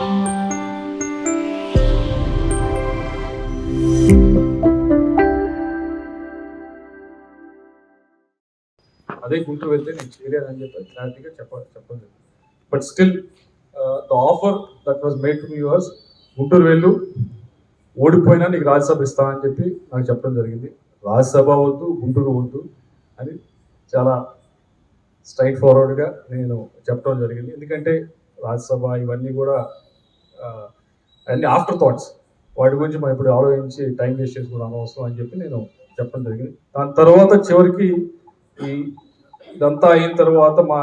అదే గుంటూరు వెళ్తే నేను చేరానని చెప్పి క్లారిటీగా చెప్ప చెప్పండి but still the offer that was made to me was Guntur వెళ్ళు ఓడిపోయినా నీకు రాజ్యసభ ఇస్తానని చెప్పి నాకు చెప్పడం జరిగింది. రాజ్యసభ వద్దు గుంటూరు వద్దు అని చాలా స్ట్రైట్ ఫార్వర్డ్గా నేను చెప్పడం జరిగింది. ఎందుకంటే రాజ్యసభ ఇవన్నీ కూడా అండ్ అన్ని ఆఫ్టర్ థాట్స్ వాటి గురించి మనం ఇప్పుడు ఆలోచించి టైం వేస్ట్ చేసుకోవడం అనవసరం అని చెప్పి నేను చెప్పడం జరిగింది. దాని తర్వాత చివరికి ఈ ఇదంతా అయిన తర్వాత మా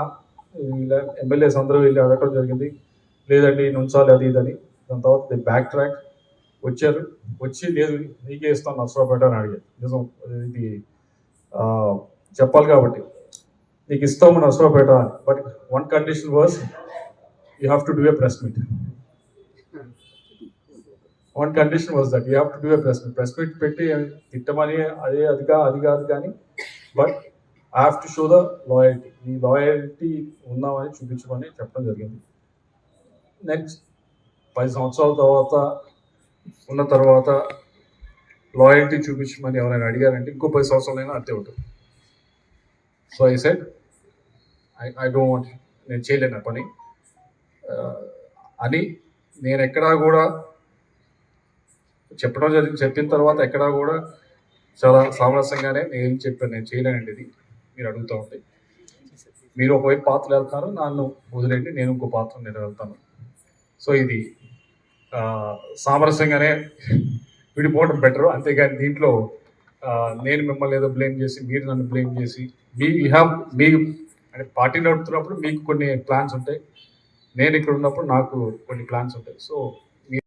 ఎమ్మెల్యేస్ అందరూ వెళ్ళి అడగడం జరిగింది. లేదండి నుంచాలి అది ఇదని దాని తర్వాత బ్యాక్ ట్రాక్ వచ్చారు. వచ్చి లేదు నీకే ఇస్తాను నర్సరావుపేట అని అడిగారు. నిజం ఇది చెప్పాలి కాబట్టి. నీకు ఇస్తాము నర్సరావుపేట అని. But one condition was you have to do a press meet one condition was that you have to do a press meet press meet పెట్టి తిట్టమని అదే అది కా అది కాదు కానీ but I have to show the loyalty ఈ loyalty ఉన్నామని చూపించమని చెప్పడం జరిగింది. నెక్స్ట్ పది సంవత్సరాల తర్వాత ఉన్న తర్వాత లాయల్టీ చూపించమని ఎవరైనా అడిగారంటే ఇంకో పది సంవత్సరాలైనా అంతే ఉంటుంది. So I said I I don't want నేను చేయలేను ఆ పని. Uh, అని నేను ఎక్కడా కూడా చెప్పడం జరిగింది చెప్పిన తర్వాత ఎక్కడా కూడా చాలా సామరస్యంగానే నేను చెప్పాను నేను చేయలేనండి ఇది. మీరు అడుగుతూ ఉంటే. మీరు ఒకవైపు పాత్రలు వెళ్తారు నన్ను వదిలేండి నేను ఇంకో పాత్ర నేను వెళ్తాను. సో ఇది సామరస్యంగానే విడిపోవడం బెటర్ అంతేగాని దీంట్లో నేను మిమ్మల్ని ఏదో బ్లేమ్ చేసి మీరు నన్ను బ్లేమ్ చేసి మీ యూ హ్యావ్ మీ అంటే పార్టీ నడుపుతున్నప్పుడు మీకు కొన్ని ప్లాన్స్ ఉంటాయి. నేను ఇక్కడ ఉన్నప్పుడు నాకు కొన్ని ప్లాన్స్ ఉంటాయి. సో